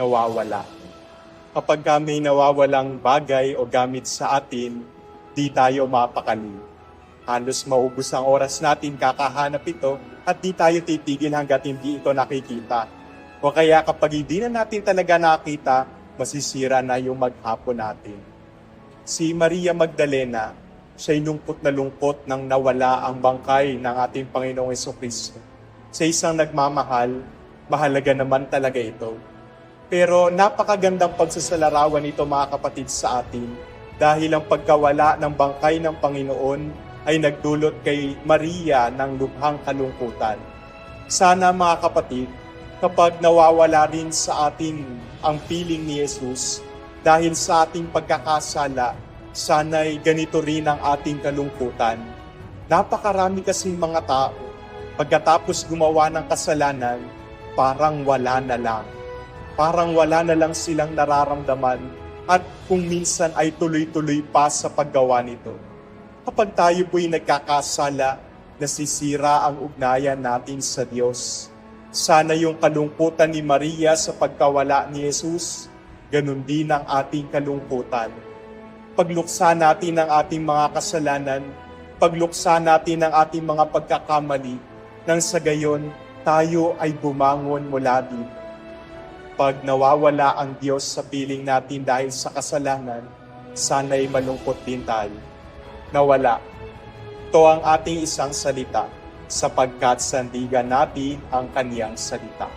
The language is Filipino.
nawawala. Kapag may nawawalang bagay o gamit sa atin, di tayo mapakali. Halos maubos ang oras natin kakahanap ito at di tayo titigil hanggat hindi ito nakikita. O kaya kapag hindi na natin talaga nakita, masisira na yung maghapon natin. Si Maria Magdalena, siya'y lungkot na lungkot nang nawala ang bangkay ng ating Panginoong Kristo. Sa isang nagmamahal, mahalaga naman talaga ito. Pero napakagandang pagsasalarawan ito mga kapatid sa atin dahil ang pagkawala ng bangkay ng Panginoon ay nagdulot kay Maria ng lubhang kalungkutan. Sana mga kapatid, kapag nawawala rin sa atin ang piling ni Jesus dahil sa ating pagkakasala, sana'y ganito rin ang ating kalungkutan. Napakarami kasing mga tao, pagkatapos gumawa ng kasalanan, parang wala na lang. Parang wala na lang silang nararamdaman at kung minsan ay tuloy-tuloy pa sa paggawa nito. Kapag tayo po'y nagkakasala, nasisira ang ugnayan natin sa Diyos. Sana yung kalungkutan ni Maria sa pagkawala ni Jesus, ganun din ang ating kalungkutan. Pagluksa natin ang ating mga kasalanan, pagluksa natin ang ating mga pagkakamali, nang sa gayon tayo ay bumangon mula dito. Pag nawawala ang Diyos sa piling natin dahil sa kasalanan, sana'y malungkot din tayo. Nawala. Ito ang ating isang salita sapagkat sandigan natin ang kaniyang salita.